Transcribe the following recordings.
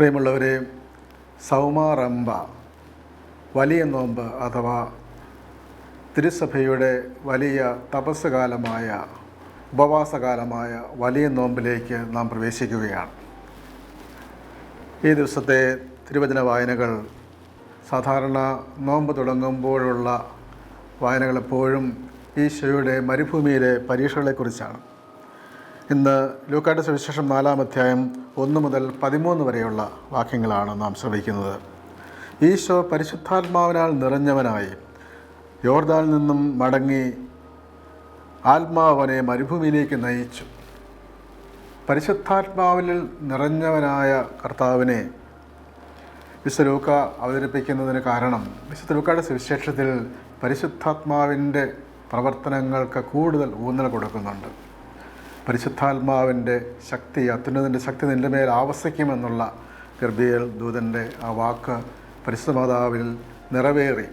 പ്രിയമുള്ളവരെ സൗമാറമ്പ വലിയ നോമ്പ് അഥവാ തിരുസഭയുടെ വലിയ തപസ്സുകാലമായ ഉപവാസകാലമായ വലിയ നോമ്പിലേക്ക് നാം പ്രവേശിക്കുകയാണ്. ഈ ദിവസത്തെ തിരുവചന വായനകൾ സാധാരണ നോമ്പ് തുടങ്ങുമ്പോഴുള്ള വായനകൾ എപ്പോഴും ഈശോയുടെ മരുഭൂമിയിലെ പരീക്ഷകളെക്കുറിച്ചാണ്. ഇന്ന് ലൂക്കാട്ട് സുവിശേഷം നാലാം അധ്യായം ഒന്ന് മുതൽ പതിമൂന്ന് വരെയുള്ള വാക്യങ്ങളാണ് നാം ശ്രവിക്കുന്നത്. ഈശോ പരിശുദ്ധാത്മാവിനാൽ നിറഞ്ഞവനായി യോർദാനിൽ നിന്നും മടങ്ങി ആത്മാവനെ മരുഭൂമിയിലേക്ക് നയിച്ചു. പരിശുദ്ധാത്മാവിൽ നിറഞ്ഞവനായ കർത്താവിനെ വിശുദ്ധ ലൂക്ക അവതരിപ്പിക്കുന്നതിന് കാരണം വിശുദ്ധ ലൂക്കയുടെ സുവിശേഷത്തിൽ പരിശുദ്ധാത്മാവിന്റെ പ്രവർത്തനങ്ങൾക്ക് കൂടുതൽ ഊന്നൽ കൊടുക്കുന്നുണ്ട്. പരിശുദ്ധാത്മാവിന്റെ ശക്തി അത്യുന്നതിന്റെ ശക്തി നിന്റെ മേൽ ആവസിക്കുമെന്നുള്ള ഗർഭിയൽ ദൂതന്റെ ആ വാക്ക് പരിശുദ്ധ മാതാവിൽ നിറവേറി.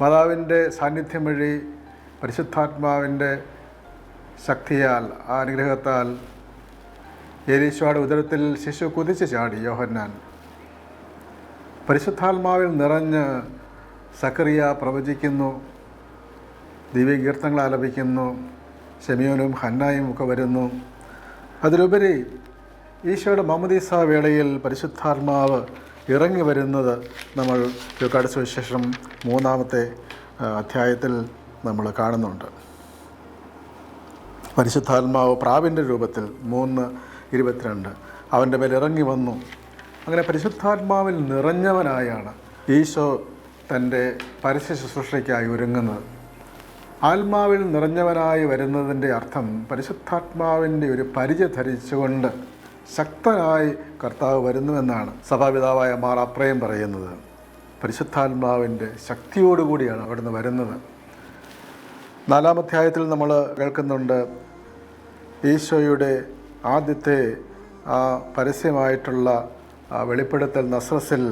മാതാവിന്റെ സാന്നിധ്യം വഴി പരിശുദ്ധാത്മാവിന്റെ ശക്തിയാൽ ആ അനുഗ്രഹത്താൽ ഏരീശോയുടെ ഉദരത്തിൽ ശിശു കുതിച്ച് ചാടി യോഹന്നാൻ. പരിശുദ്ധാത്മാവിൽ നിറഞ്ഞ് സക്കറിയ പ്രവചിക്കുന്നു ദിവ്യകീർത്തങ്ങൾ ആലപിക്കുന്നു ഷെമിയോനും ഹന്നായും ഒക്കെ വരുന്നു. അതിലുപരി ഈശോയുടെ മമദീസ വേളയിൽ പരിശുദ്ധാത്മാവ് ഇറങ്ങി വരുന്നത് നമ്മൾ ലുക്കാട് സുവിശേഷം മൂന്നാമത്തെ അധ്യായത്തിൽ നമ്മൾ കാണുന്നുണ്ട്. പരിശുദ്ധാത്മാവ് പ്രാവിന്റെ രൂപത്തിൽ മൂന്ന് ഇരുപത്തിരണ്ട് അവന്റെ മേൽ ഇറങ്ങി വന്നു. അങ്ങനെ പരിശുദ്ധാത്മാവിൽ നിറഞ്ഞവനായാണ് ഈശോ തന്റെ പരസ്യ ശുശ്രൂഷയ്ക്കായി ഒരുങ്ങുന്നത്. ആത്മാവിൽ നിറഞ്ഞവനായി വരുന്നതിന്റെ അർത്ഥം പരിശുദ്ധാത്മാവിന്റെ ഒരു പരിചയ ധരിച്ചുകൊണ്ട് ശക്തനായി കർത്താവ് വരുന്നുവെന്നാണ് സഭാപിതാവായ മാർ അപ്രയം പറയുന്നത്. പരിശുദ്ധാത്മാവിന്റെ ശക്തിയോടുകൂടിയാണ് അവിടുന്ന് വരുന്നത്. നാലാം അധ്യായത്തിൽ നമ്മൾ കേൾക്കുന്നുണ്ട് ഈശോയുടെ ആദ്യത്തെ ആ പരസ്യമായിട്ടുള്ള വെളിപ്പെടുത്തൽ നസ്രസിൽ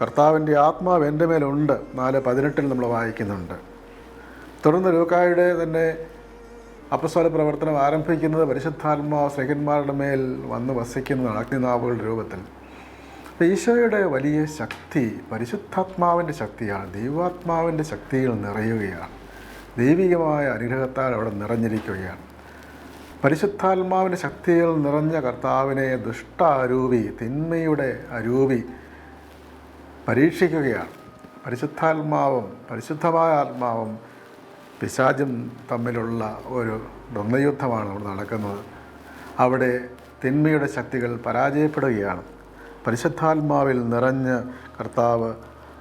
കർത്താവിന്റെ ആത്മാവ് എന്റെ മേലുണ്ട്. നാല് പതിനെട്ടിൽ നമ്മൾ വായിക്കുന്നുണ്ട്. തുടർന്ന് ലൂക്കായുടെ തന്നെ അപ്പസ്വല പ്രവർത്തനം ആരംഭിക്കുന്നത് പരിശുദ്ധാത്മാവ് സ്നേഹന്മാരുടെ മേൽ വന്ന് വസിക്കുന്നതാണ് അഗ്നിനാവുകളുടെ രൂപത്തിൽ. ഈശോയുടെ വലിയ ശക്തി പരിശുദ്ധാത്മാവിന്റെ ശക്തിയാണ്. ദൈവാത്മാവിന്റെ ശക്തിയിൽ നിറയുകയാണ്. ദൈവികമായ അനുഗ്രഹത്താൽ അവിടെ നിറഞ്ഞിരിക്കുകയാണ്. പരിശുദ്ധാത്മാവിന്റെ ശക്തിയിൽ നിറഞ്ഞ കർത്താവിനെ ദുഷ്ട അരൂപി തിന്മയുടെ അരൂപി പരീക്ഷിക്കുകയാണ്. പരിശുദ്ധാത്മാവും പരിശുദ്ധമായ ആത്മാവും പിശാചും തമ്മിലുള്ള ഒരു ദ്വന്ദ്വയുദ്ധമാണ് അവിടെ നടക്കുന്നത്. അവിടെ തിന്മയുടെ ശക്തികൾ പരാജയപ്പെടുകയാണ്. പരിശുദ്ധാത്മാവിൽ നിറഞ്ഞ് കർത്താവ്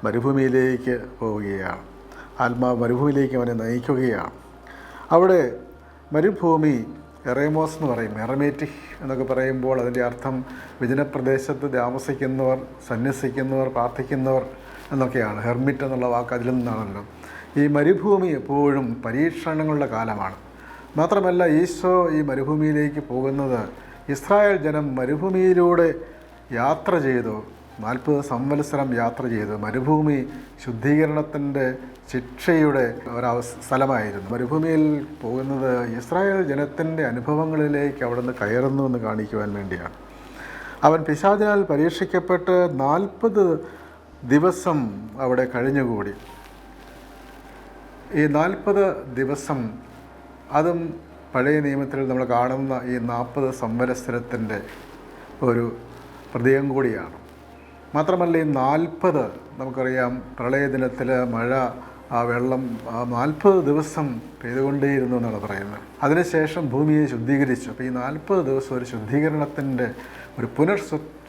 മരുഭൂമിയിലേക്ക് പോവുകയാണ്. ആത്മാവ് മരുഭൂമിയിലേക്ക് അവനെ നയിക്കുകയാണ്. അവിടെ മരുഭൂമി എറേമോസ് എന്ന് പറയും. എറമേറ്റി എന്നൊക്കെ പറയുമ്പോൾ അതിന്റെ അർത്ഥം വിജനപ്രദേശത്ത് താമസിക്കുന്നവർ സന്യസിക്കുന്നവർ പ്രാർത്ഥിക്കുന്നവർ എന്നൊക്കെയാണ്. ഹെർമിറ്റ് എന്നുള്ള വാക്ക് അതിൽ നിന്നാണല്ലോ. ഈ മരുഭൂമി എപ്പോഴും പരീക്ഷണങ്ങളുടെ കാലമാണ്. മാത്രമല്ല ഈശോ ഈ മരുഭൂമിയിലേക്ക് പോകുന്നത് ഇസ്രായേൽ ജനം മരുഭൂമിയിലൂടെ യാത്ര ചെയ്തു. നാൽപ്പത് സംവത്സരം യാത്ര ചെയ്തു. മരുഭൂമി ശുദ്ധീകരണത്തിന്റെ ശിക്ഷയുടെ ഒരവ സ്ഥലമായിരുന്നു. മരുഭൂമിയിൽ പോകുന്നത് ഇസ്രായേൽ ജനത്തിന്റെ അനുഭവങ്ങളിലേക്ക് അവിടുന്ന് കയറുന്നു എന്ന് കാണിക്കുവാൻ വേണ്ടിയാണ്. അവൻ പിശാചിനാൽ പരീക്ഷിക്കപ്പെട്ട് നാൽപ്പത് ദിവസം അവിടെ കഴിഞ്ഞുകൂടി. ഈ നാൽപ്പത് ദിവസം അതും പഴയ നിയമത്തിൽ നമ്മൾ കാണുന്ന ഈ നാൽപ്പത് സംവത്സരത്തിന്റെ ഒരു പ്രതീകം കൂടിയാണ്. മാത്രമല്ല ഈ നാൽപ്പത് നമുക്കറിയാം പ്രളയദിനത്തിൽ മഴ ആ വെള്ളം നാൽപ്പത് ദിവസം പെയ്തുകൊണ്ടേയിരുന്നു എന്നാണ് പറയുന്നത്. അതിനുശേഷം ഭൂമിയെ ശുദ്ധീകരിച്ചു. അപ്പോൾ ഈ നാൽപ്പത് ദിവസം ഒരു ശുദ്ധീകരണത്തിന്റെ ഒരു പുനർ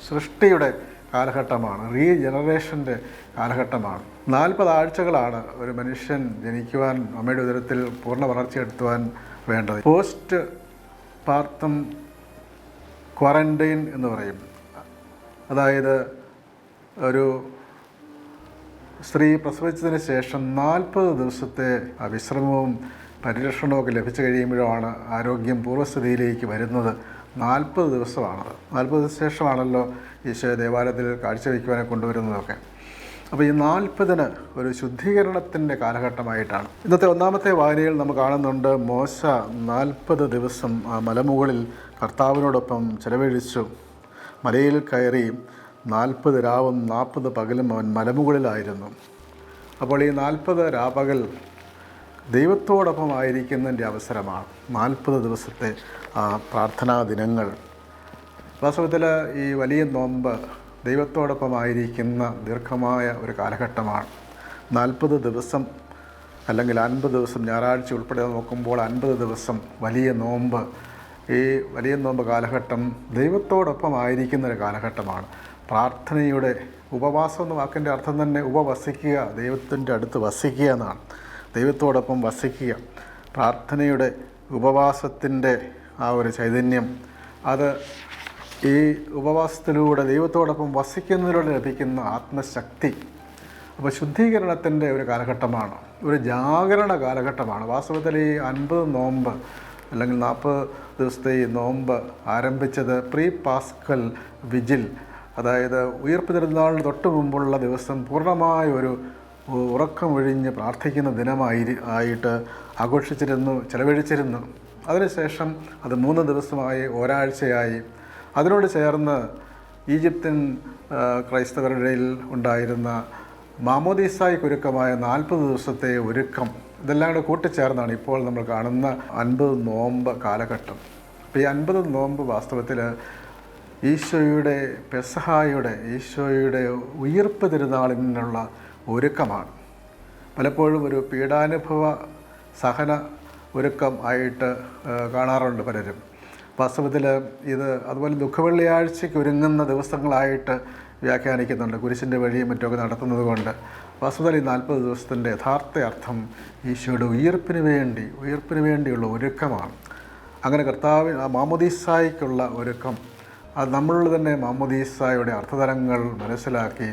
സൃഷ്ടിയുടെ കാലഘട്ടമാണ്. റീ ജനറേഷന്റെ കാലഘട്ടമാണ്. നാൽപ്പത് ആഴ്ചകളാണ് ഒരു മനുഷ്യൻ ജനിക്കുവാൻ അമ്മയുടെ ഉദരത്തിൽ പൂർണ വളർച്ചയെടുത്തുവാൻ വേണ്ടത്. പോസ്റ്റ് പാർത്തം ക്വാറന്റൈൻ എന്ന് പറയും. അതായത് ഒരു സ്ത്രീ പ്രസവിച്ചതിന് ശേഷം നാൽപ്പത് ദിവസത്തെ വിശ്രമവും പരിരക്ഷണവും ഒക്കെ ലഭിച്ചു കഴിയുമ്പോഴാണ് ആരോഗ്യം പൂർവസ്ഥിതിയിലേക്ക് വരുന്നത്. നാൽപ്പത് ദിവസമാണ്. നാൽപ്പത് ദിവസ ശേഷമാണല്ലോ ഈശോ ദേവാലയത്തിൽ കാഴ്ചവെക്കുവാനെ കൊണ്ടുവരുന്നതൊക്കെ. അപ്പോൾ ഈ നാൽപ്പതിന് ഒരു ശുദ്ധീകരണത്തിന്റെ കാലഘട്ടമായിട്ടാണ്. ഇന്നത്തെ ഒന്നാമത്തെ വായനയിൽ നമ്മൾ കാണുന്നുണ്ട് മോശ നാൽപ്പത് ദിവസം മലമുകളിൽ കർത്താവിനോടൊപ്പം ചെലവഴിച്ചു. മലയിൽ കയറി നാൽപ്പത് രാവും നാൽപ്പത് പകലും അവൻ മലമുകളിലായിരുന്നു. അപ്പോൾ ഈ നാൽപ്പത് രാപകൽ ദൈവത്തോടൊപ്പം ആയിരിക്കുന്നതിന്റെ അവസരമാണ് നാൽപ്പത് ദിവസത്തെ പ്രാർത്ഥനാ ദിനങ്ങൾ. വാസ്തവത്തിൽ ഈ വലിയ നോമ്പ് ദൈവത്തോടൊപ്പം ആയിരിക്കുന്ന ദീർഘമായ ഒരു കാലഘട്ടമാണ്. നാൽപ്പത് ദിവസം അല്ലെങ്കിൽ അൻപത് ദിവസം ഞായറാഴ്ച ഉൾപ്പെടെ നോക്കുമ്പോൾ അൻപത് ദിവസം വലിയ നോമ്പ്. ഈ വലിയ നോമ്പ് കാലഘട്ടം ദൈവത്തോടൊപ്പം ആയിരിക്കുന്ന ഒരു കാലഘട്ടമാണ്. പ്രാർത്ഥനയുടെ ഉപവാസം എന്ന വാക്കിന്റെ അർത്ഥം തന്നെ ഉപവസിക്കുക ദൈവത്തിന്റെ അടുത്ത് വസിക്കുക എന്നാണ്. ദൈവത്തോടൊപ്പം വസിക്കുക. പ്രാർത്ഥനയുടെ ഉപവാസത്തിന്റെ ആ ഒരു ചൈതന്യം അത് ഈ ഉപവാസത്തിലൂടെ ദൈവത്തോടൊപ്പം വസിക്കുന്നതിലൂടെ ലഭിക്കുന്ന ആത്മശക്തി അപ്പോൾ ശുദ്ധീകരണത്തിന്റെ ഒരു കാലഘട്ടമാണ് ഒരു ജാഗരണ കാലഘട്ടമാണ്. വാസ്തവത്തിൽ ഈ അൻപത് നോമ്പ് അല്ലെങ്കിൽ നാൽപ്പത് ദിവസത്തെ ഈ നോമ്പ് ആരംഭിച്ചത് പ്രീ പാസ്കൽ വിജിൽ അതായത് ഉയർപ്പ് തിരുനാളിന് തൊട്ട് മുമ്പുള്ള ദിവസം പൂർണമായ ഒരു ഉറക്കമൊഴിഞ്ഞ് പ്രാർത്ഥിക്കുന്ന ദിനമായി ആയിട്ട് ആഘോഷിച്ചിരുന്നു ചെലവഴിച്ചിരുന്നു. അതിനുശേഷം അത് മൂന്ന് ദിവസമായി ഒരാഴ്ചയായി. അതിനോട് ചേർന്ന് ഈജിപ്തിൻ ക്രൈസ്തവരുടെ ഉണ്ടായിരുന്ന മാമോദീസായി ഒരുക്കമായ നാൽപ്പത് ദിവസത്തെ ഒരുക്കം. ഇതെല്ലാം കൂടെ കൂട്ടിച്ചേർന്നാണ് ഇപ്പോൾ നമ്മൾ കാണുന്ന അൻപത് നോമ്പ് കാലഘട്ടം. അപ്പോൾ ഈ അൻപത് നോമ്പ് വാസ്തവത്തിൽ ഈശോയുടെ പെസഹായുടെ ഈശോയുടെ ഉയർപ്പ് തിരുനാളിനുള്ള ഒരുക്കമാണ്. പലപ്പോഴും ഒരു പീഡാനുഭവ സഹന ഒരുക്കം ആയിട്ട് കാണാറുണ്ട് പലരും. വാസ്തവത്തിൽ ഇത് അതുപോലെ ദുഃഖവെള്ളിയാഴ്ചയ്ക്ക് ഒരുങ്ങുന്ന ദിവസങ്ങളായിട്ട് വ്യാഖ്യാനിക്കുന്നുണ്ട്. കുരിശിന്റെ വഴിയും മറ്റൊക്കെ നടത്തുന്നത് കൊണ്ട് വാസ്തവത്തിൽ ഈ നാൽപ്പത് ദിവസത്തിന്റെ യഥാർത്ഥ അർത്ഥം ഈശോയുടെ ഉയർപ്പിന് വേണ്ടി ഉയർപ്പിന് വേണ്ടിയുള്ള ഒരുക്കമാണ്. അങ്ങനെ കർത്താവ് മാമോദീസായ്ക്കുള്ള ഒരുക്കം അത് നമ്മളിൽ തന്നെ മാമോദീസായുടെ അർത്ഥതലങ്ങൾ മനസ്സിലാക്കി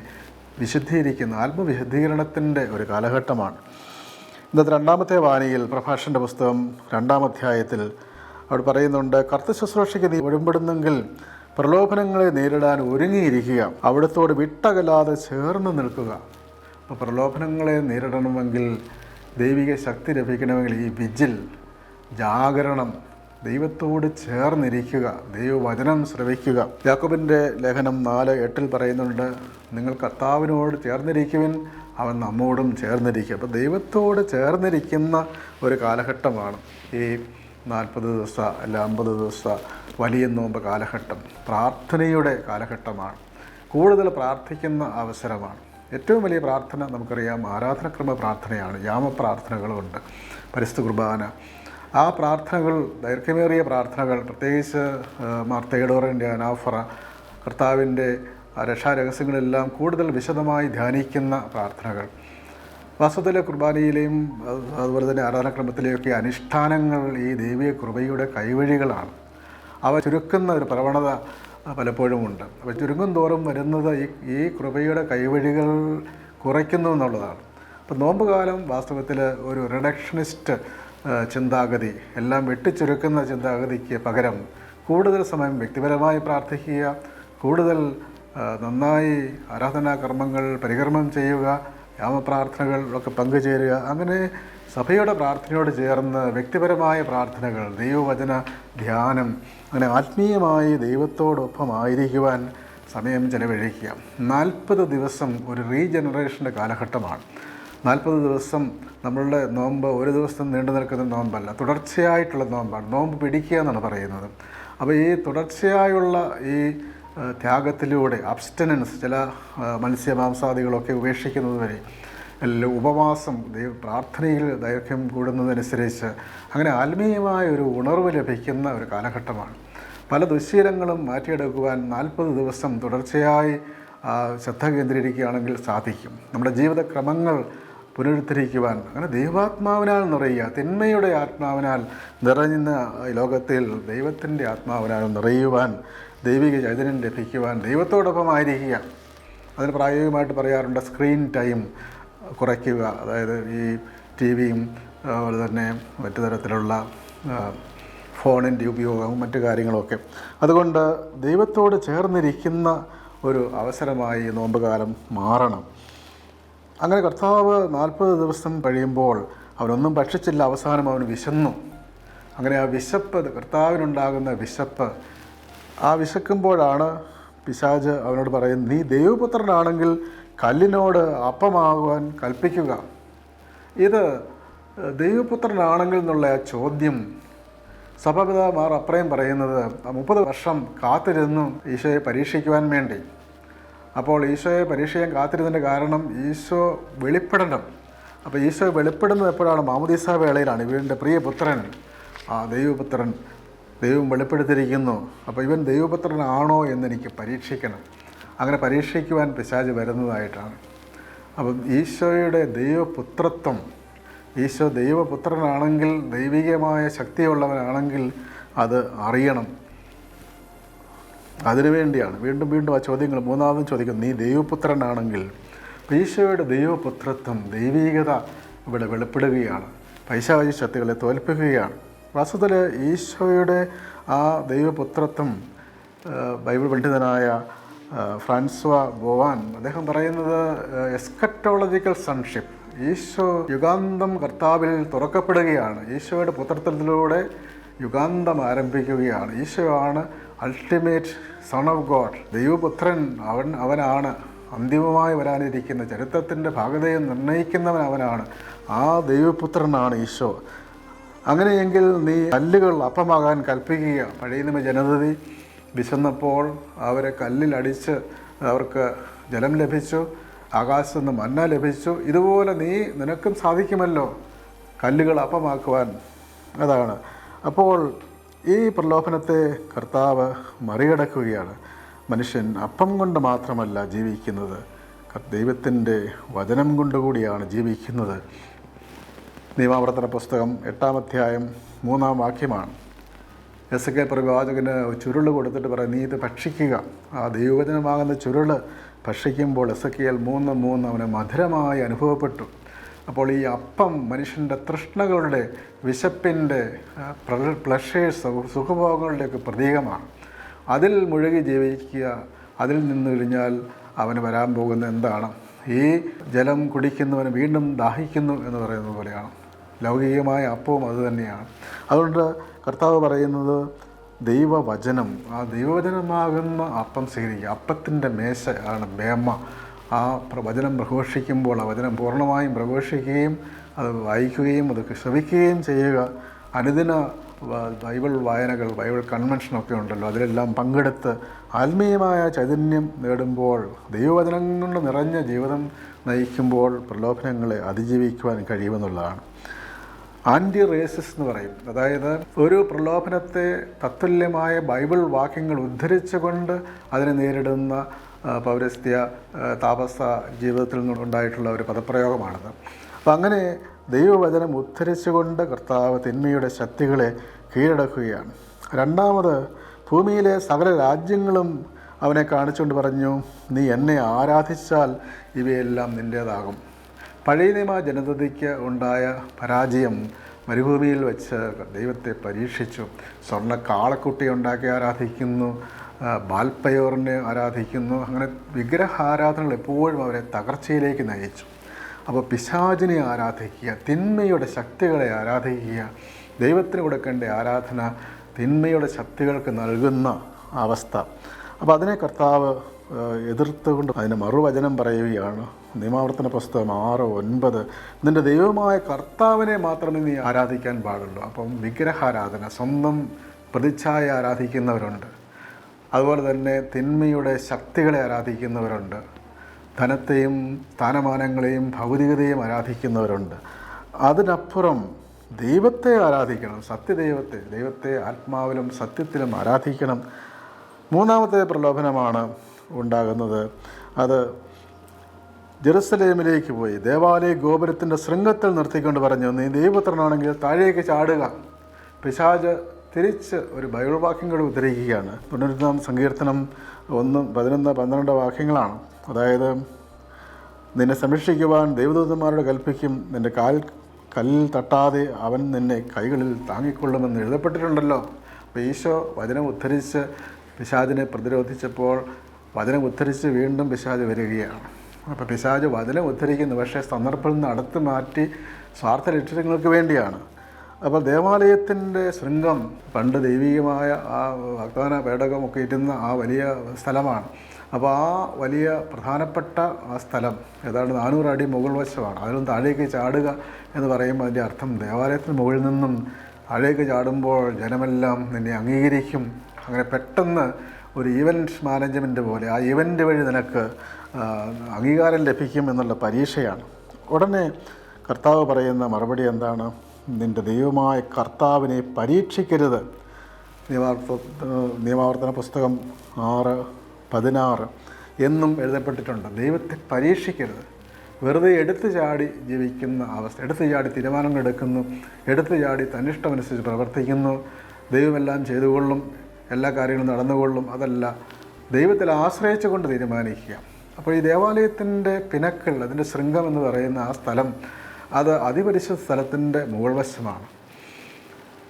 വിശുദ്ധീകരിക്കുന്ന ആത്മവിശുദ്ധീകരണത്തിന്റെ ഒരു കാലഘട്ടമാണ്. ഇന്നത്തെ രണ്ടാമത്തെ വാണിയിൽ പ്രഭാഷന്റെ പുസ്തകം രണ്ടാം അധ്യായത്തിൽ അവിടെ പറയുന്നുണ്ട് കർത്ത ശുശ്രൂഷയ്ക്ക് നീ ഒഴുമ്പെടുന്നെങ്കിൽ പ്രലോഭനങ്ങളെ നേരിടാൻ ഒരുങ്ങിയിരിക്കുക അവിടത്തോട് വിട്ടകലാതെ ചേർന്ന് നിൽക്കുക. അപ്പോൾ പ്രലോഭനങ്ങളെ നേരിടണമെങ്കിൽ ദൈവിക ശക്തി ലഭിക്കണമെങ്കിൽ ഈ വിജിൽ ജാഗരണം ദൈവത്തോട് ചേർന്നിരിക്കുക ദൈവവചനം ശ്രവിക്കുക. യാക്കോബിന്റെ ലേഖനം നാല് എട്ടിൽ പറയുന്നുണ്ട് നിങ്ങൾ കർത്താവിനോട് ചേർന്നിരിക്കുവിൻ അവൻ നമ്മോടും ചേർന്നിരിക്കുക അപ്പോൾ ദൈവത്തോട് ചേർന്നിരിക്കുന്ന ഒരു കാലഘട്ടമാണ് ഈ നാൽപ്പത് ദിവസ അല്ല അമ്പത് ദിവസ വലിയ നോമ്പ് കാലഘട്ടം. പ്രാർത്ഥനയുടെ കാലഘട്ടമാണ്. കൂടുതൽ പ്രാർത്ഥിക്കുന്ന അവസരമാണ്. ഏറ്റവും വലിയ പ്രാർത്ഥന നമുക്കറിയാം ആരാധനക്രമ പ്രാർത്ഥനയാണ്. യാമപ്രാർത്ഥനകളുണ്ട്. പരിസ്ഥിതി കുർബാന ആ പ്രാർത്ഥനകൾ ദൈർഘ്യമേറിയ പ്രാർത്ഥനകൾ പ്രത്യേകിച്ച് മാർത്തേഡോറിന്റെ അനാഫറ കർത്താവിന്റെ രക്ഷാരഹസ്യങ്ങളെല്ലാം കൂടുതൽ വിശദമായി ധ്യാനിക്കുന്ന പ്രാർത്ഥനകൾ. വാസ്തവത്തിലെ കുർബാനയിലെയും അത് അതുപോലെ തന്നെ ആരാധനാക്രമത്തിലെയൊക്കെ അനുഷ്ഠാനങ്ങൾ ഈ ദൈവിക കൃപയുടെ കൈവഴികളാണ്. അവ ചുരുക്കുന്ന ഒരു പ്രവണത പലപ്പോഴും ഉണ്ട് അപ്പോൾ ചുരുങ്ങും തോറും വരുന്നത് ഈ ഈ കൃപയുടെ കൈവഴികൾ കുറയ്ക്കുന്നു എന്നുള്ളതാണ്. അപ്പോൾ നോമ്പുകാലം വാസ്തവത്തിൽ ഒരു റിഡക്ഷനിസ്റ്റ് ചിന്താഗതി എല്ലാം വെട്ടിച്ചുരുക്കുന്ന ചിന്താഗതിക്ക് പകരം കൂടുതൽ സമയം വ്യക്തിപരമായി പ്രാർത്ഥിക്കുക കൂടുതൽ നന്നായി ആരാധനാ കർമ്മങ്ങൾ പരികർമ്മം ചെയ്യുക യാമപ്രാർത്ഥനകളിലൊക്കെ പങ്കുചേരുക അങ്ങനെ സഭയുടെ പ്രാർത്ഥനയോട് ചേർന്ന് വ്യക്തിപരമായ പ്രാർത്ഥനകൾ ദൈവവചന ധ്യാനം അങ്ങനെ ആത്മീയമായി ദൈവത്തോടൊപ്പം ആയിരിക്കുവാൻ സമയം ചെലവഴിക്കുക. നാൽപ്പത് ദിവസം ഒരു റീജനറേഷന്റെ കാലഘട്ടമാണ്. നാൽപ്പത് ദിവസം നമ്മളുടെ നോമ്പ് ഒരു ദിവസം നീണ്ടു നിൽക്കുന്ന നോമ്പല്ല തുടർച്ചയായിട്ടുള്ള നോമ്പാണ്. നോമ്പ് പിടിക്കുക എന്നാണ് പറയുന്നത്. അപ്പോൾ ഈ തുടർച്ചയായുള്ള ഈ ത്യാഗത്തിലൂടെ അബ്സ്റ്റനൻസ് ചില മത്സ്യമാംസാദികളൊക്കെ ഉപേക്ഷിക്കുന്നത് വരെ ഉപവാസം പ്രാർത്ഥനയിൽ ദൈർഘ്യം കൂടുന്നതനുസരിച്ച് അങ്ങനെ ആത്മീയമായ ഒരു ഉണർവ് ലഭിക്കുന്ന ഒരു കാലഘട്ടമാണ്. പല ദുശ്ശീലങ്ങളും മാറ്റിയെടുക്കുവാൻ നാൽപ്പത് ദിവസം തുടർച്ചയായി ശ്രദ്ധ കേന്ദ്രീകരിക്കുകയാണെങ്കിൽ സാധിക്കും. നമ്മുടെ ജീവിതക്രമങ്ങൾ പുനരുദ്ധരിക്കുവാൻ. അങ്ങനെ ദൈവാത്മാവിനാൽ നിറയുക തിന്മയുടെ ആത്മാവിനാൽ നിറഞ്ഞ ലോകത്തിൽ ദൈവത്തിന്റെ ആത്മാവിനാൽ നിറയുവാൻ ദൈവിക ചൈതന്യം ലഭിക്കുവാൻ ദൈവത്തോടൊപ്പം ആയിരിക്കുക അതിന് പ്രായോഗികമായിട്ട് പറയാറുണ്ട് സ്ക്രീൻ ടൈം കുറയ്ക്കുക. അതായത് ഈ ടി വിയും അതുപോലെ തന്നെ മറ്റു തരത്തിലുള്ള ഫോണിന്റെ ഉപയോഗവും മറ്റു കാര്യങ്ങളൊക്കെ. അതുകൊണ്ട് ദൈവത്തോട് ചേർന്നിരിക്കുന്ന ഒരു അവസരമായി നോമ്പുകാലം മാറണം. അങ്ങനെ കർത്താവ് നാൽപ്പത് ദിവസം കഴിയുമ്പോൾ അവനൊന്നും ഭക്ഷിച്ചില്ല. അവസാനം അവൻ വിശന്നു. അങ്ങനെ ആ വിശപ്പ് കർത്താവിനുണ്ടാകുന്ന വിശപ്പ് ആ വിശക്കുമ്പോഴാണ് പിശാജ് അവനോട് പറയുന്നത് നീ ദൈവപുത്രനാണെങ്കിൽ കല്ലിനോട് അപ്പമാകുവാൻ കൽപ്പിക്കുക. ഇത് ദൈവപുത്രനാണെങ്കിൽ എന്നുള്ള ആ ചോദ്യം സഭാപിതാമാർ അപ്രയം പറയുന്നത് മുപ്പത് വർഷം കാത്തിരുന്നു ഈശോയെ പരീക്ഷിക്കുവാൻ വേണ്ടി. അപ്പോൾ ഈശോയെ പരീക്ഷിക്കാൻ കാത്തിരുന്നതിന്റെ കാരണം ഈശോ വെളിപ്പെടണം. അപ്പോൾ ഈശോ വെളിപ്പെടുന്നത് എപ്പോഴാണ്? മാമുദീസ വേളയിലാണ്. ഇവന്റെ പ്രിയപുത്രൻ ആ ദൈവപുത്രൻ ദൈവം വെളിപ്പെടുത്തിയിരിക്കുന്നു. അപ്പോൾ ഇവൻ ദൈവപുത്രനാണോ എന്നെനിക്ക് പരീക്ഷിക്കണം. അങ്ങനെ പരീക്ഷിക്കുവാൻ പിശാജ് വരുന്നതായിട്ടാണ്. അപ്പം ഈശോയുടെ ദൈവപുത്രത്വം ഈശോ ദൈവപുത്രനാണെങ്കിൽ ദൈവികമായ ശക്തിയുള്ളവനാണെങ്കിൽ അത് അറിയണം. അതിനുവേണ്ടിയാണ് വീണ്ടും വീണ്ടും ആ ചോദ്യങ്ങൾ മൂന്നാമതും ചോദിക്കും നീ ദൈവപുത്രനാണെങ്കിൽ ഈശോയുടെ ദൈവപുത്രത്വം ദൈവീകത ഇവിടെ വെളിപ്പെടുകയാണ്. പൈശാചി ശക്തികളെ തോൽപ്പിക്കുകയാണ്. വാസ്തവത്തിൽ ഈശോയുടെ ആ ദൈവപുത്രത്വം ബൈബിൾ പണ്ഡിതനായ ഫ്രാൻസ്വ ബോവാൻ അദ്ദേഹം പറയുന്നത് എസ്കറ്റോളജിക്കൽ സൺഷിപ്പ്. ഈശോ യുഗാന്തം കർത്താവിൽ തുറക്കപ്പെടുകയാണ്. ഈശോയുടെ പുത്രത്വത്തിലൂടെ യുഗാന്തം ആരംഭിക്കുകയാണ്. ഈശോ ആണ് അൾട്ടിമേറ്റ് സൺ ഓഫ് ഗോഡ് ദൈവപുത്രൻ അവൻ അവനാണ്. അന്തിമമായി വരാനിരിക്കുന്ന ചരിത്രത്തിന്റെ ഭാഗതയെ നിർണയിക്കുന്നവൻ അവനാണ്. ആ ദൈവപുത്രനാണ് ഈശോ. അങ്ങനെയെങ്കിൽ നീ കല്ലുകൾ അപ്പമാകാൻ കൽപ്പിക്കുക. പഴയ നിമ ജനതതി വിശന്നപ്പോൾ അവരെ കല്ലിലടിച്ച് അവർക്ക് ജലം ലഭിച്ചു ആകാശത്ത് നിന്ന് മന്ന ലഭിച്ചു. ഇതുപോലെ നീ നിനക്കും സാധിക്കുമല്ലോ കല്ലുകൾ അപ്പമാക്കുവാൻ. അതാണ്. അപ്പോൾ ഈ പ്രലോഭനത്തെ കർത്താവ് മറികടക്കുകയാണ്. മനുഷ്യൻ അപ്പം കൊണ്ട് മാത്രമല്ല ജീവിക്കുന്നത്. ദൈവത്തിന്റെ വചനം കൊണ്ടുകൂടിയാണ് ജീവിക്കുന്നത്. നിയമാവർത്തന പുസ്തകം എട്ടാം അധ്യായം മൂന്നാം വാക്യമാണ്. എസ് കെ പ്രവാചകന് ചുരുൾ കൊടുത്തിട്ട് പറയും നീ ഇത് ഭക്ഷിക്കുക. ആ ദൈവവചനമാകുന്ന ചുരുൾ ഭക്ഷിക്കുമ്പോൾ എസ് കെ എൽ മൂന്ന് മൂന്ന് അവന് മധുരമായി അനുഭവപ്പെട്ടു. അപ്പോൾ ഈ അപ്പം മനുഷ്യന്റെ തൃഷ്ണകളുടെ വിശപ്പിന്റെ പ്ലഷേഴ്സ് സുഖഭോഗങ്ങളുടെയൊക്കെ പ്രതീകമാണ്. അതിൽ മുഴുകി ജീവിക്കുക അതിൽ നിന്ന് കഴിഞ്ഞാൽ അവന് വരാൻ പോകുന്ന എന്താണ്? ഈ ജലം കുടിക്കുന്നവന് വീണ്ടും ദാഹിക്കുന്നു എന്ന് പറയുന്നത് പോലെയാണ്. ലൗകികമായ അപ്പവും അതുതന്നെയാണ് അതുകൊണ്ട് കർത്താവ് പറയുന്നത് ദൈവവചനം ആ ദൈവവചനമാകുന്ന അപ്പം സ്വീകരിക്കുക. അപ്പത്തിന്റെ മേശ ആണ് മേമ്മ ആ പ്രവചനം പ്രഘോഷിക്കുമ്പോൾ ആ വചനം പൂർണമായും പ്രഘോഷിക്കുകയും അത് വായിക്കുകയും അത് ശ്രവിക്കുകയും ചെയ്യുക. അനുദിന ബൈബിൾ വായനകൾ ബൈബിൾ കൺവെൻഷനൊക്കെ ഉണ്ടല്ലോ. അതിലെല്ലാം പങ്കെടുത്ത് ആത്മീയമായ ചൈതന്യം നേടുമ്പോൾ ദൈവവചനം കൊണ്ട് നിറഞ്ഞ ജീവിതം നയിക്കുമ്പോൾ പ്രലോഭനങ്ങളെ അതിജീവിക്കുവാൻ കഴിയുമെന്നുള്ളതാണ്. ആന്റി റേസിസ് എന്ന് പറയും. അതായത് ഒരു പ്രലോഭനത്തെ തത്തുല്യമായ ബൈബിൾ വാക്യങ്ങൾ ഉദ്ധരിച്ചുകൊണ്ട് അതിനെ നേരിടുന്ന പൗരസ്ത്യ താപസ ജീവിതത്തിൽ നിന്നുണ്ടായിട്ടുള്ള ഒരു പദപ്രയോഗമാണത്. അപ്പം അങ്ങനെ ദൈവവചനം ഉദ്ധരിച്ചുകൊണ്ട് കർത്താവ് തിന്മയുടെ ശക്തികളെ കീഴടക്കുകയാണ്. രണ്ടാമത് ഭൂമിയിലെ സകല രാജ്യങ്ങളും അവനെ കാണിച്ചുകൊണ്ട് പറഞ്ഞു നീ എന്നെ ആരാധിച്ചാൽ ഇവയെല്ലാം നിന്റേതാകും പഴയ നിയമ ജനതയ്ക്ക് ഉണ്ടായ പരാജയം മരുഭൂമിയിൽ വെച്ച് ദൈവത്തെ പരീക്ഷിച്ചു. സ്വർണ കാളക്കുട്ടി ഉണ്ടാക്കി ആരാധിക്കുന്നു. ആ, ബാൽപ്പയോറിനെ ആരാധിക്കുന്നു. അങ്ങനെ വിഗ്രഹാരാധനകൾ എപ്പോഴും അവരെ തകർച്ചയിലേക്ക് നയിച്ചു. അപ്പോൾ പിശാചിനെ ആരാധിക്കുക തിന്മയുടെ ശക്തികളെ ആരാധിക്കുക ദൈവത്തിന് കൊടുക്കേണ്ട ആരാധന തിന്മയുടെ ശക്തികൾക്ക് നൽകുന്ന അവസ്ഥ. അപ്പോൾ അതിനെ കർത്താവ് എതിർത്തുകൊണ്ട് അതിന് മറുവചനം പറയുകയാണ്. നിയമാവർത്തന പുസ്തകം ആറ് ഒൻപത്. നിന്റെ ദൈവമായ കർത്താവിനെ മാത്രമേ നീ ആരാധിക്കാൻ പാടുള്ളൂ. അപ്പം വിഗ്രഹാരാധന സ്വന്തം പ്രതിച്ഛായ ആരാധിക്കുന്നവരുണ്ട്. അതുപോലെ തന്നെ തിന്മയുടെ ശക്തികളെ ആരാധിക്കുന്നവരുണ്ട്. ധനത്തെയും സ്ഥാനമാനങ്ങളെയും ഭൗതികതയും ആരാധിക്കുന്നവരുണ്ട്. അതിനപ്പുറം ദൈവത്തെ ആരാധിക്കണം സത്യദൈവത്തെ ദൈവത്തെ ആത്മാവിലും സത്യത്തിലും ആരാധിക്കണം. മൂന്നാമത്തെ പ്രലോഭനമാണ് ഉണ്ടാകുന്നത്. അത് ജെറുസലേമിലേക്ക് പോയി. ദേവാലയ ഗോപുരത്തിന്റെ ശൃംഗത്തിൽ നിർത്തിക്കൊണ്ട് പറഞ്ഞു നീ ദൈവപുത്രനാണെങ്കിൽ താഴേക്ക് ചാടുക. പിശാജ് തിരിച്ച് ഒരു ബൈബിൾ വാക്യം കൂടി ഉദ്ധരിക്കുകയാണ്. തൊണ്ണൂറ്റാം സങ്കീർത്തനം ഒന്ന് പതിനൊന്ന് പന്ത്രണ്ട് വാക്യങ്ങളാണ്. അതായത് നിന്നെ സംരക്ഷിക്കുവാൻ ദൈവദൂതന്മാരുടെ കൽപ്പിക്കും. നിന്റെ കാൽ കല്ലിൽ തട്ടാതെ അവൻ നിന്നെ കൈകളിൽ താങ്ങിക്കൊള്ളുമെന്ന് എഴുതപ്പെട്ടിട്ടുണ്ടല്ലോ. അപ്പോൾ ഈശോ വചനം ഉദ്ധരിച്ച് പിശാചിനെ പ്രതിരോധിച്ചപ്പോൾ വചനം ഉദ്ധരിച്ച് വീണ്ടും പിശാജ് വരികയാണ്. അപ്പോൾ പിശാജ് വചനം ഉദ്ധരിക്കുന്നു പക്ഷേ സന്ദർഭത്തിൽ നിന്ന് അടുത്ത് മാറ്റി സ്വാർത്ഥ ലക്ഷ്യങ്ങൾക്ക് വേണ്ടിയാണ്. അപ്പോൾ ദേവാലയത്തിന്റെ ശൃംഗം പണ്ട് ദൈവികമായ ആ വാഗ്ദാന പേടകമൊക്കെ ഇരുന്ന ആ വലിയ സ്ഥലമാണ്. അപ്പോൾ ആ വലിയ പ്രധാനപ്പെട്ട ആ സ്ഥലം ഏതാണ്ട് നാനൂറ് അടി മുകൾ വശമാണ്. അതിലും താഴേക്ക് ചാടുക എന്ന് പറയുമ്പോൾ അതിന്റെ അർത്ഥം ദേവാലയത്തിന് മുകളിൽ നിന്നും താഴേക്ക് ചാടുമ്പോൾ ജനമെല്ലാം നിന്നെ അംഗീകരിക്കും. അങ്ങനെ പെട്ടെന്ന് ഒരു ഈവന്റ് മാനേജ്മെന്റ് പോലെ ആ ഈവന്റ് വഴി നിനക്ക് അംഗീകാരം ലഭിക്കും എന്നുള്ള പരീക്ഷയാണ്. ഉടനെ കർത്താവ് പറയുന്ന മറുപടി എന്താണ്? നിന്റെ ദൈവമായ കർത്താവിനെ പരീക്ഷിക്കരുത്. നിയമാവർത്ത നിയമാവർത്തന പുസ്തകം ആറ് പതിനാറ് എന്നും എഴുതപ്പെട്ടിട്ടുണ്ട്. ദൈവത്തെ പരീക്ഷിക്കരുത്. വെറുതെ എടുത്തു ചാടി ജീവിക്കുന്ന അവസ്ഥ എടുത്തു ചാടി തീരുമാനങ്ങൾ എടുക്കുന്നു എടുത്തു ചാടി തന്നിഷ്ടമനുസരിച്ച് പ്രവർത്തിക്കുന്നു ദൈവമെല്ലാം ചെയ്തുകൊള്ളും എല്ലാ കാര്യങ്ങളും നടന്നുകൊള്ളും അതല്ല ദൈവത്തിൽ ആശ്രയിച്ചു കൊണ്ട് തീരുമാനിക്കുക. അപ്പോൾ ഈ ദേവാലയത്തിന്റെ പിനക്കൾ അതിന്റെ ശൃംഗം എന്ന് പറയുന്ന ആ സ്ഥലം അത് അതിപരിശുദ്ധ സ്ഥലത്തിന്റെ മുകൾ വശമാണ്.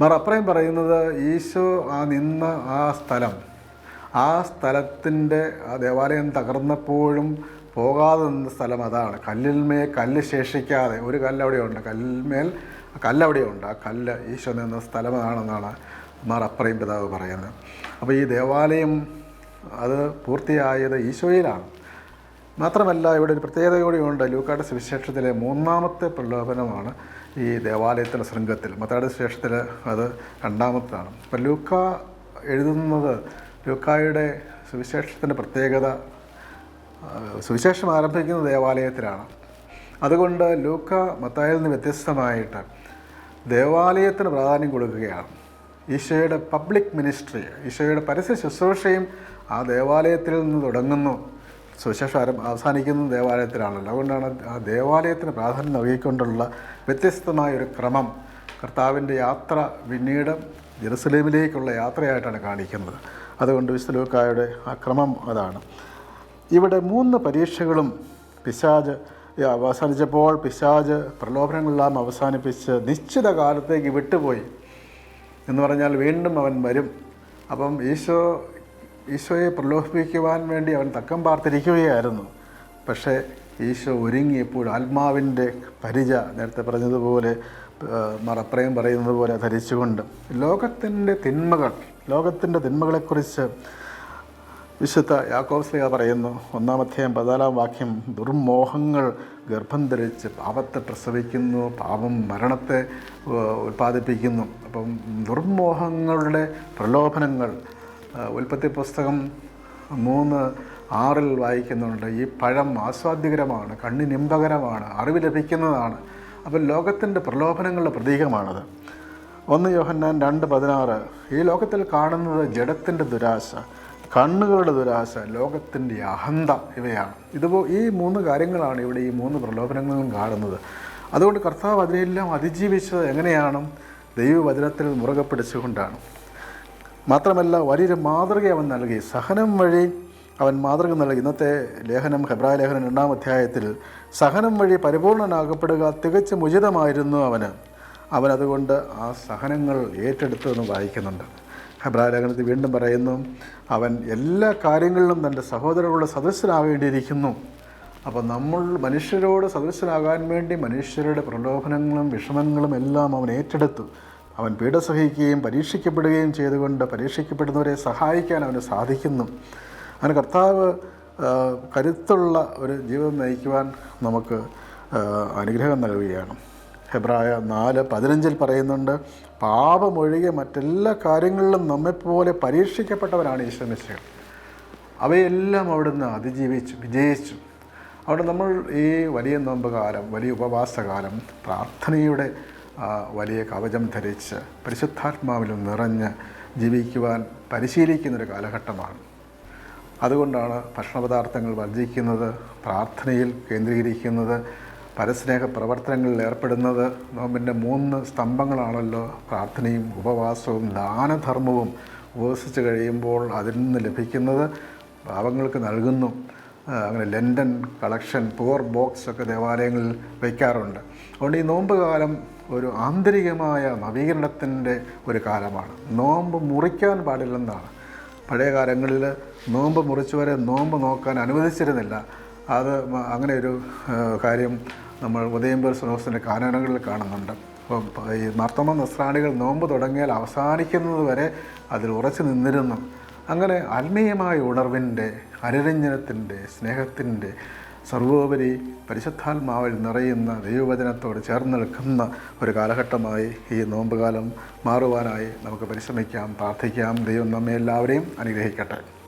മാർ പറയുന്നത് ഈശോ ആ നിന്ന ആ സ്ഥലം ആ സ്ഥലത്തിന്റെ ആ ദേവാലയം തകർന്നപ്പോഴും പോകാതെ നിന്ന സ്ഥലം അതാണ്. കല്ലിന്മേൽ കല്ല് ശേഷിക്കാതെ ഒരു കല്ലവിടെയുണ്ട്. കല്ലിന്മേൽ ആ കല്ല് അവിടെയുണ്ട് ആ കല്ല് ഈശോ നിന്ന സ്ഥലമാണെന്നാണ് മാർ അപ്രയും പിതാവ് പറയുന്നത്. അപ്പോൾ ഈ ദേവാലയം അത് പൂർത്തിയായത് ഈശോയിലാണ്. മാത്രമല്ല ഇവിടെ ഒരു പ്രത്യേകത കൂടിയുണ്ട് ലൂക്കാട് സുവിശേഷത്തിലെ മൂന്നാമത്തെ പ്രലോഭനമാണ് ഈ ദേവാലയത്തിലെ ശൃംഗത്തിൽ. മത്താട് സുവിശേഷത്തിൽ അത് രണ്ടാമത്താണ്. അപ്പം ലൂക്ക എഴുതുന്നത് ലൂക്കായുടെ സുവിശേഷത്തിന്റെ പ്രത്യേകത സുവിശേഷം ആരംഭിക്കുന്ന ദേവാലയത്തിലാണ്. അതുകൊണ്ട് ലൂക്ക മത്തായിൽ നിന്ന് വ്യത്യസ്തമായിട്ട് ദേവാലയത്തിന് പ്രാധാന്യം കൊടുക്കുകയാണ്. ഈശോയുടെ പബ്ലിക് മിനിസ്ട്രി ഈശോയുടെ പരസ്യ ശുശ്രൂഷയും ആ ദേവാലയത്തിൽ നിന്ന് തുടങ്ങുന്നു. സുവിശേഷം അവസാനിക്കുന്നത് അവസാനിക്കുന്ന ദേവാലയത്തിലാണല്ലോ. അതുകൊണ്ടാണ് ആ ദേവാലയത്തിന് പ്രാധാന്യം നൽകിക്കൊണ്ടുള്ള വ്യത്യസ്തമായ ഒരു ക്രമം കർത്താവിന്റെ യാത്ര പിന്നീട് ജെറുസലേമിലേക്കുള്ള യാത്രയായിട്ടാണ് കാണിക്കുന്നത്. അതുകൊണ്ട് വിശുദ്ധ ആ ക്രമം അതാണ്. ഇവിടെ മൂന്ന് പരീക്ഷകളും പിശാജ് അവസാനിച്ചപ്പോൾ പിശാജ് പ്രലോഭനങ്ങളെല്ലാം അവസാനിപ്പിച്ച് നിശ്ചിത കാലത്തേക്ക് വിട്ടുപോയി. എന്ന് പറഞ്ഞാൽ വീണ്ടും അവൻ വരും. അപ്പം ഈശോ ഈശോയെ പ്രലോഭിപ്പിക്കുവാൻ വേണ്ടി അവൻ തക്കം പാർത്തിരിക്കുകയായിരുന്നു. പക്ഷേ ഈശോ ഒരുങ്ങിയപ്പോൾ ആത്മാവിന്റെ പരിച നേരത്തെ പറഞ്ഞതുപോലെ മറപ്രയം പറയുന്നത് പോലെ ധരിച്ചുകൊണ്ട് ലോകത്തിന്റെ തിന്മകൾ ലോകത്തിന്റെ തിന്മകളെക്കുറിച്ച് വിശുദ്ധ യാക്കോസ്ലിയ പറയുന്നു. ഒന്നാമധ്യായം പതിനാലാം വാക്യം ദുർമോഹങ്ങൾ ഗർഭം ധരിച്ച് പാപത്തെ പ്രസവിക്കുന്നു പാപം മരണത്തെ ഉൽപ്പാദിപ്പിക്കുന്നു അപ്പം ദുർമോഹങ്ങളുടെ പ്രലോഭനങ്ങൾ ഉൽപ്പത്തി പുസ്തകം മൂന്ന് ആറിൽ വായിക്കുന്നുണ്ട്. ഈ പഴം ആസ്വാദ്യകരമാണ് കണ്ണിനിമ്പകരമാണ് അറിവ് ലഭിക്കുന്നതാണ്. അപ്പോൾ ലോകത്തിന്റെ പ്രലോഭനങ്ങളുടെ പ്രതീകമാണത്. ഒന്ന് യോഹന്നാൻ രണ്ട് പതിനാറ്. ഈ ലോകത്തിൽ കാണുന്നത് ജഡത്തിന്റെ ദുരാശ കണ്ണുകളുടെ ദുരാശ ലോകത്തിന്റെ അഹന്ത ഇവയാണ്. ഇതുപോ ഈ മൂന്ന് കാര്യങ്ങളാണ് ഇവിടെ ഈ മൂന്ന് പ്രലോഭനങ്ങളും കാണുന്നത്. അതുകൊണ്ട് കർത്താവ് അതിനെല്ലാം അതിജീവിച്ചത് എങ്ങനെയാണ് ദൈവവചനത്തിൽ മുറുകെ പിടിച്ചുകൊണ്ടാണ് മാത്രമല്ല വലിയൊരു മാതൃക അവൻ നൽകി. സഹനം വഴി അവൻ മാതൃക നൽകി. ഇന്നത്തെ ലേഖനം ഹെബ്രായ ലേഖനം രണ്ടാം അധ്യായത്തിൽ സഹനം വഴി പരിപൂർണനാകപ്പെടുക തികച്ചും ഉചിതമായിരുന്നു അവന്. അവൻ അതുകൊണ്ട് ആ സഹനങ്ങൾ ഏറ്റെടുത്തു എന്ന് വായിക്കുന്നുണ്ട്. ഹെബ്രായ ലേഖനത്തിൽ വീണ്ടും പറയുന്നു അവൻ എല്ലാ കാര്യങ്ങളിലും തന്റെ സഹോദരങ്ങളുടെ സദസ്യനാകേണ്ടിയിരിക്കുന്നു അപ്പോൾ നമ്മൾ മനുഷ്യരോട് സദസ്യനാകാൻ വേണ്ടി മനുഷ്യരുടെ പ്രലോഭനങ്ങളും വിഷമങ്ങളും എല്ലാം അവൻ ഏറ്റെടുത്തു. അവൻ പീഡ സഹിക്കുകയും പരീക്ഷിക്കപ്പെടുകയും ചെയ്തുകൊണ്ട് പരീക്ഷിക്കപ്പെടുന്നവരെ സഹായിക്കാൻ അവന് സാധിക്കുന്നു. അവന് കർത്താവ് കരുത്തുള്ള ഒരു ജീവിതം നയിക്കുവാൻ നമുക്ക് അനുഗ്രഹം നൽകുകയാണ്. ഹെബ്രായ നാല് പതിനഞ്ചിൽ പറയുന്നുണ്ട് പാപമൊഴികെ മറ്റെല്ലാ കാര്യങ്ങളിലും നമ്മെപ്പോലെ പരീക്ഷിക്കപ്പെട്ടവരാണ് ഈശ്വരമിശ്വർ അവയെല്ലാം അവിടുന്ന് അതിജീവിച്ചു വിജയിച്ചു. അവിടെ നമ്മൾ ഈ വലിയ നോമ്പ് കാലം വലിയ ഉപവാസകാലം പ്രാർത്ഥനയുടെ വലിയ കവചം ധരിച്ച് പരിശുദ്ധാത്മാവിലും നിറഞ്ഞ് ജീവിക്കുവാൻ പരിശീലിക്കുന്നൊരു കാലഘട്ടമാണ്. അതുകൊണ്ടാണ് ഭക്ഷണപദാർത്ഥങ്ങൾ വർജിക്കുന്നത് പ്രാർത്ഥനയിൽ കേന്ദ്രീകരിക്കുന്നത് പരസ്നേഹ പ്രവർത്തനങ്ങളിൽ ഏർപ്പെടുന്നത്. നോമ്പിന്റെ മൂന്ന് സ്തംഭങ്ങളാണല്ലോ പ്രാർത്ഥനയും ഉപവാസവും ദാനധർമ്മവും ഉപവസിച്ച് കഴിയുമ്പോൾ അതിൽ നിന്ന് ലഭിക്കുന്നത്. പാവങ്ങൾക്ക് നൽകുന്നു. അങ്ങനെ ലണ്ടൻ കളക്ഷൻ പുവർ ബോക്സ് ഒക്കെ ദേവാലയങ്ങളിൽ വയ്ക്കാറുണ്ട്. അതുകൊണ്ട് ഈ നോമ്പ് കാലം ഒരു ആന്തരികമായ നവീകരണത്തിന്റെ ഒരു കാലമാണ്. നോമ്പ് മുറിക്കാൻ പാടില്ലെന്നാണ്. പഴയ കാലങ്ങളിൽ നോമ്പ് മുറിച്ചവരെ നോമ്പ് നോക്കാൻ അനുവദിച്ചിരുന്നില്ല. അത് അങ്ങനെ ഒരു കാര്യം നമ്മൾ ഉദയംപേർ സുനോസിന്റെ കാനനങ്ങളിൽ കാണുന്നുണ്ട്. അപ്പം ഈ നർത്തമ നസ്രാണികൾ നോമ്പ് തുടങ്ങിയാൽ അവസാനിക്കുന്നത് വരെ അതിൽ ഉറച്ചു നിന്നിരുന്നു. അങ്ങനെ ആത്മീയമായ ഉണർവിന്റെ അനുരഞ്ജനത്തിന്റെ സ്നേഹത്തിന്റെ സർവോപരി പരിശുദ്ധാത്മാവിൽ നിറയുന്ന ദൈവവചനത്തോട് ചേർന്ന് നിൽക്കുന്ന ഒരു കാലഘട്ടമായി ഈ നോമ്പുകാലം മാറുവാനായി നമുക്ക് പരിശ്രമിക്കാം പ്രാർത്ഥിക്കാം. ദൈവം നമ്മെ എല്ലാവരെയും അനുഗ്രഹിക്കട്ടെ.